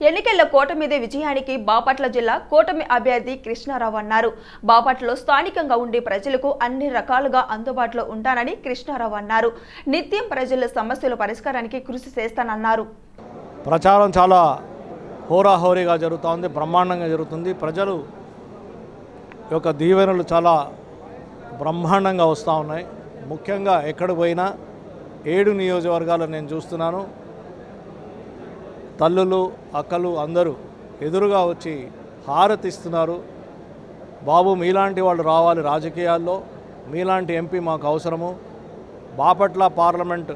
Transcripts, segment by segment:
ఎన్నికల్లో కూటమిదే విజయానికి బాపట్ల జిల్లా కూటమి అభ్యర్థి కృష్ణారావు అన్నారు. బాపట్లలో స్థానికంగా ఉండే ప్రజలకు అన్ని రకాలుగా అందుబాటులో ఉంటానని కృష్ణారావు అన్నారు. నిత్యం ప్రజల సమస్యల పరిష్కారానికి కృషి చేస్తానన్నారు. ప్రచారం చాలా హోరాహోరీగా జరుగుతోంది బ్రహ్మాండంగా జరుగుతుంది. ప్రజలు యొక్క దీవెనలు చాలా బ్రహ్మాండంగా వస్తూ ఉన్నాయి. ముఖ్యంగా ఎక్కడ పోయినా ఏడు నియోజకవర్గాలు నేను చూస్తున్నాను. తల్లులు అక్కలు అందరూ ఎదురుగా వచ్చి హారతిస్తున్నారు. బాబు మీలాంటి వాళ్ళు రావాలి రాజకీయాల్లో. మీలాంటి ఎంపీ మాకు అవసరము. బాపట్ల పార్లమెంట్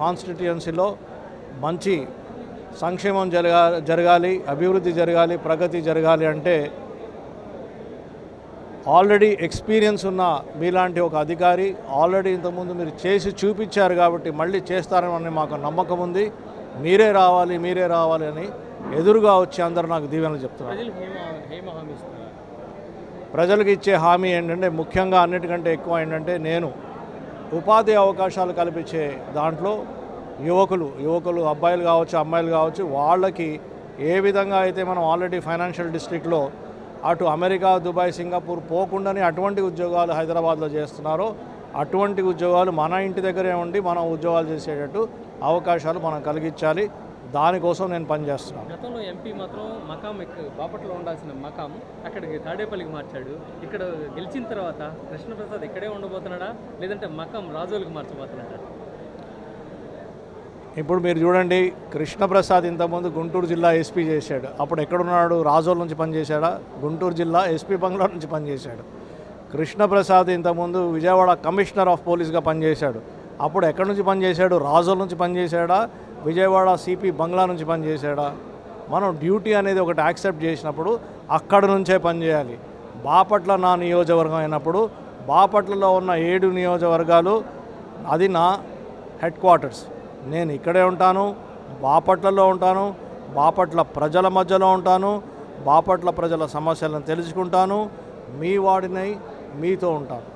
కాన్స్టిట్యుయెన్సీలో మంచి సంక్షేమం జరగా జరగాలి అభివృద్ధి జరగాలి ప్రగతి జరగాలి అంటే ఆల్రెడీ ఎక్స్పీరియన్స్ ఉన్న మీలాంటి ఒక అధికారి ఆల్రెడీ ఇంతకుముందు మీరు చేసి చూపించారు కాబట్టి మళ్ళీ చేస్తారని మాకు నమ్మకం ఉంది. మీరే రావాలి మీరే రావాలి అని ఎదురుగా వచ్చి అందరూ నాకు దీవెనలు చెప్తున్నారు. ప్రజలకు ఇచ్చే హామీ ఏంటంటే ముఖ్యంగా అన్నిటికంటే ఎక్కువ ఏంటంటే నేను ఉపాధి అవకాశాలు కల్పించే దాంట్లో యువకులు యువకులు అబ్బాయిలు కావచ్చు అమ్మాయిలు కావచ్చు వాళ్ళకి ఏ విధంగా అయితే మనం ఆల్రెడీ ఫైనాన్షియల్ డిస్ట్రిక్ట్లో అటు అమెరికా దుబాయ్ సింగపూర్ పోకుండానే అటువంటి ఉద్యోగాలు హైదరాబాద్లో చేస్తున్నారో అటువంటి ఉద్యోగాలు మన ఇంటి దగ్గరే ఉండి మనం ఉద్యోగాలు చేసేటట్టు అవకాశాలు మనం కలిగించాలి. దానికోసం నేను పనిచేస్తున్నాను. గతంలో ఎంపీ మాత్రం మకాం బాపట్లో ఉండాల్సిన మకాం అక్కడికి తాడేపల్లికి మార్చాడు. ఇక్కడ గెలిచిన తర్వాత కృష్ణప్రసాద్ ఇక్కడే ఉండబోతున్నాడా? లేదంటే మకాం రాజోలకు మార్చబోతున్నాడా? ఇప్పుడు మీరు చూడండి కృష్ణప్రసాద్ ఇంతకుముందు గుంటూరు జిల్లా ఎస్పీ చేశాడు. అప్పుడు ఎక్కడున్నాడు? రాజోల్ నుంచి పనిచేశాడా? గుంటూరు జిల్లా ఎస్పీ బంగ్లా నుంచి పనిచేశాడు. కృష్ణప్రసాద్ ఇంతకుముందు విజయవాడ కమిషనర్ ఆఫ్ పోలీస్గా పనిచేశాడు. అప్పుడు ఎక్కడి నుంచి పనిచేశాడు? రాజోల్ నుంచి పనిచేశాడా? విజయవాడ సిపి బంగ్లా నుంచి పనిచేశాడా? మనం డ్యూటీ అనేది ఒకటి యాక్సెప్ట్ చేసినప్పుడు అక్కడ నుంచే పనిచేయాలి. బాపట్ల నా నియోజకవర్గం అయినప్పుడు బాపట్లలో ఉన్న ఏడు నియోజకవర్గాలు అది నా హెడ్ క్వార్టర్స్. నేను ఇక్కడే ఉంటాను బాపట్లలో ఉంటాను బాపట్ల ప్రజల మధ్యలో ఉంటాను బాపట్ల ప్రజల సమస్యలను తెలుసుకుంటాను మీ వాడినై మీతో ఉంటాను